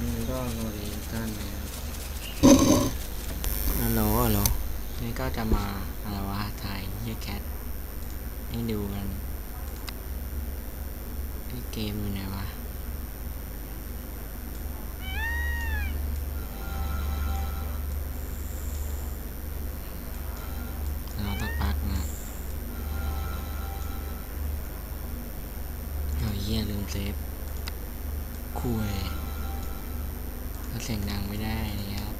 มันก็โนเองท่านเนี่ยฮัลโหลฮัลโหลนี่ก็จะมาอะไรวะถ่ายเฮียแคทให้ดูกันไอเกมอยู่ไหนวะรอสักพักนะเอาเหี้ยลืมเซฟคุย เสียงดังไม่ได้นะครับ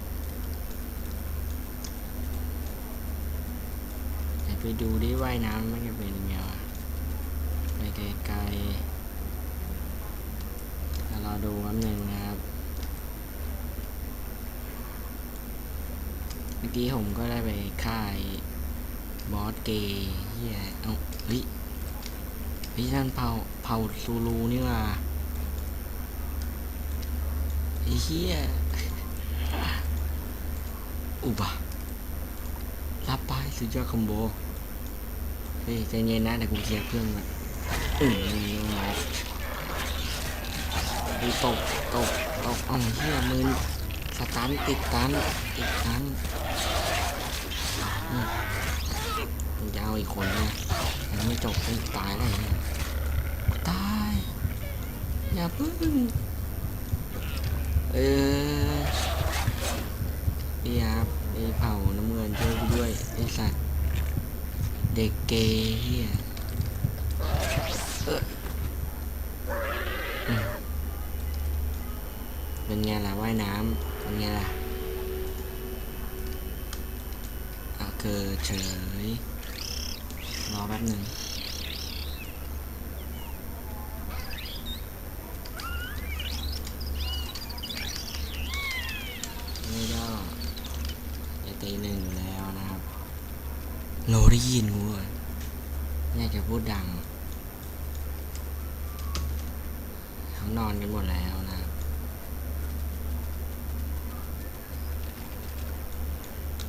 ไปดูดิว่ายน้ำมันจะเป็นยังไงวะไปไกลๆแล้วรอดูแป๊บหนึ่งนะครับ เมื่อกี้ผมก็ได้ไปค่ายบอสเกย์เฮียเอ้าเฮ้ยเฮ้ยนั่นเผาเผาซูลูนี่ว่า ไอ้เฮียอุบะรับไปสุดยอดคอมโบ เฮ้ยใจเย็นนะเดี๋ยวกูเคลียร์เพื่อนก่อนอืมนี่น้องตกตกตกอ้าเฮียมือสตันติดตันติดตันอืมมันจะเอาอีกคนนะยังไม่จบไม่ตายแล้วเนี่ยตาย อย่าพึ่ง เออพี่ครับไอ้เผาน้ำเงินช่วยด้วยไอ้สัตว์เด็กเกย์เฮียเอออืมเป็นไงล่ะว่ายน้ำเป็นไงล่ะเอาเกิดเฉยรอแป๊บหนึ่งนี่ก็จะตีหนึ่งแล้วนะครับ โลได้ยินกูเลยอยากจะพูดดังเขานอนกันหมดแล้วนะ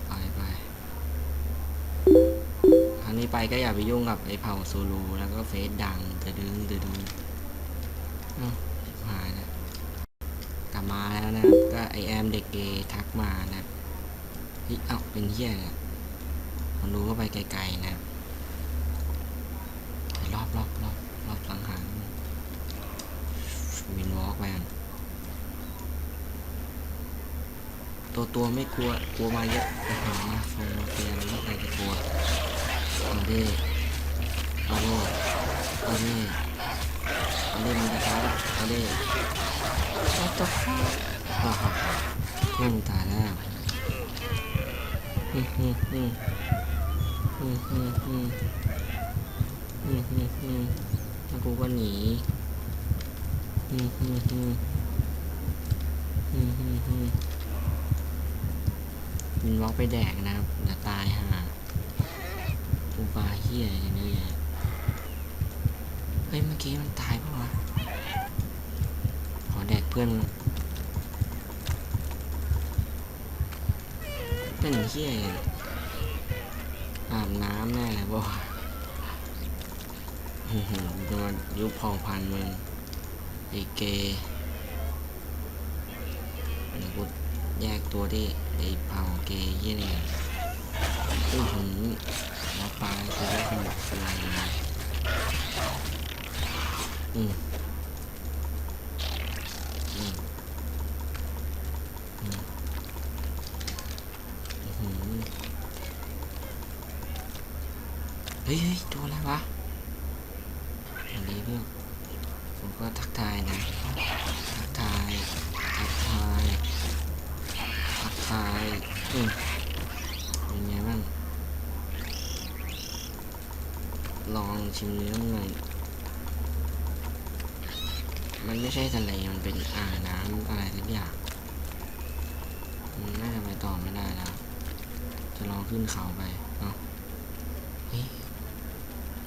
ไปไปครั้งนี้ไปก็อย่าไปยุ่งกับไอ้เผ่าโซโลแล้วก็เฟซดังจะดึงจะดึงหายแล้วกลับมาแล้วนะก็ไอแอมเด็กเกย์ทักมานะครับเฮ้ยเอ้าเป็นเหี้ยนี่ย มันรู้ก็ไปไกลๆนะรับรอบรอบรอบรอบสังหารวินวอล์กแวนตัวตัวไม่กลัว กลัวมาเยอะแต่หามาโฟนมาเตียนไม่ใครจะกลัวเอาดิเอาดิเอาดิเอาดิมึงจะท้าเอาดิเอาตัวฟ้าฮ่าฮ่าฮ่าแม่งตายแล้ว อืมอืมอืมอืมอืมอืมแล้วกูก็หนีอืมอืมอืมอืมอืมอืมมันวอกไปแดกนะครับจะตายห่ากูปลาเฮียอย่าเอะแยะเฮ้ยเมื่อกี้มันตายปะวะขอแดกเพื่อนเป็นเฮี้ยอย่า อาบน้ำแน่เลยบอกว่าอื้อหือจะมายุบเผ่าพันธุ์มึงไอเกย์เดี๋ยวกูแยกตัวที่ไอเผ่าเกย์เฮียนี่อื้อหือแล้วปลาคือได้ขนมอะไรนะอืม ฮ้ยเฮ้ยตัวอะไรวะอันนี้เพื่อนผมก็ทักทายนะ ทักทาย ทักทาย ทักทายอืมเป็นไงบ้าง ลองชิมเนื้อมันหน่อยมันไม่ใช่ทะเลมันเป็นอ่างน้ำอะไรสักอย่างมันน่าจะไปต่อไม่ได้แล้ว จะลองขึ้นเขาไปเนาะ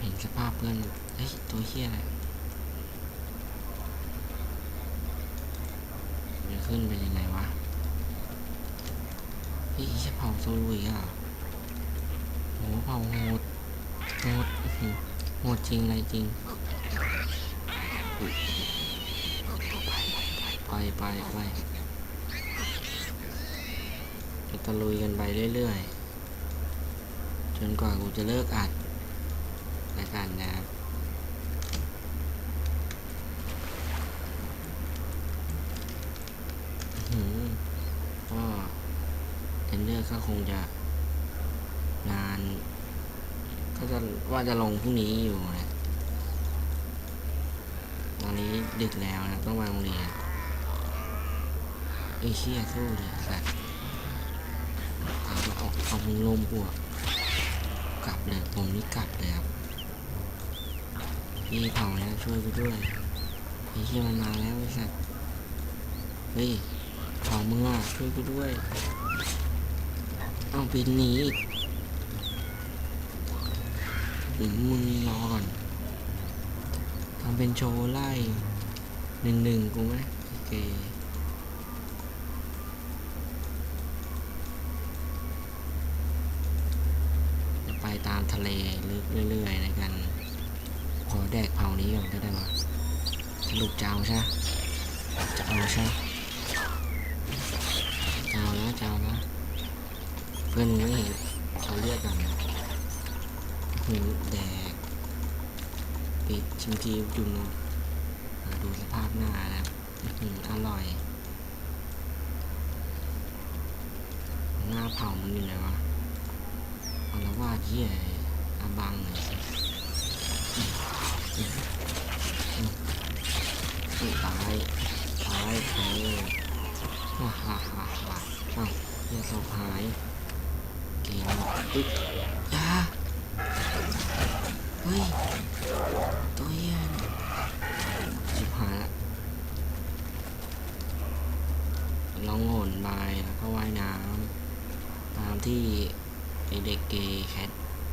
เห็นสภาพเพื่อนเฮ้ยตัวเฮียอะไรจะขึ้นไปยังไงวะเฮ้ยแค่เผาโซลุยอะโหเผาโหดโหดโหดจริงอะไรจริง ไปไปไปไปไปตะลุยกันไปเรื่อยๆ จนกว่ากูจะเลิกอัด แล้วกันนะครับหือก็เทนเดอร์ก็คงจะนาน ก็จะว่าจะลงพรุ่งนี้อยู่นะตอนนี้ดึกแล้วนะต้องมาโรงเรียนไอ้เชี่ยสู้เลยสัตว์เอาออกเอาลมกูอะกลับเลยผมนี่กลับ เลยครับพี่เผาเนี่ยช่วยกูด้วยไอ้เชี่ยมันมาแล้วไอ้สัตว์เฮ้ยเผามึงอะช่วยกูด้วยเอาบินหนีอีกหรือมึงรอก่อนทำเป็นโชว์ไล่หนึ่งหนึ่งกูไหมโอเคจะไปตามทะเลลึกเรื่อยๆในกัน ขอแดกเผานี้ก่อนก็ได้วะสรุปจะเอาใช่จะเอาใช่ปะจะเอานะจะเอานะเพื่อนไม่เห็นเอาเลือดก่อนหูแดกปิดชิมทีจุ่มนมอ่าดูสภาพหน้านะครับอื้อร่อย หน้าเผามันอยู่ไหนวะเอาละว่าเหี้ยอาบังหน่อยสิ ตายตายเออฮ่าฮ่าฮ่าฮ่าเอ้าเหี้ยศพหายเก่งปึ๊บยาเฮ้ยตัวเหี้ยนชิบหายละลองโหนบายแล้วก็ว่ายน้ำตามที่ไอเด็กเกย์แคท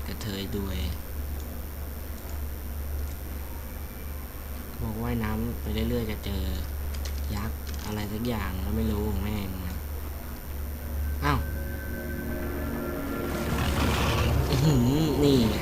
กระเทยด้วย บอกว่ายน้ำไปเรื่อยๆจะเจอยักษ์อะไรสักอย่างแล้วไม่รู้แม่งอ้าวนี่ไง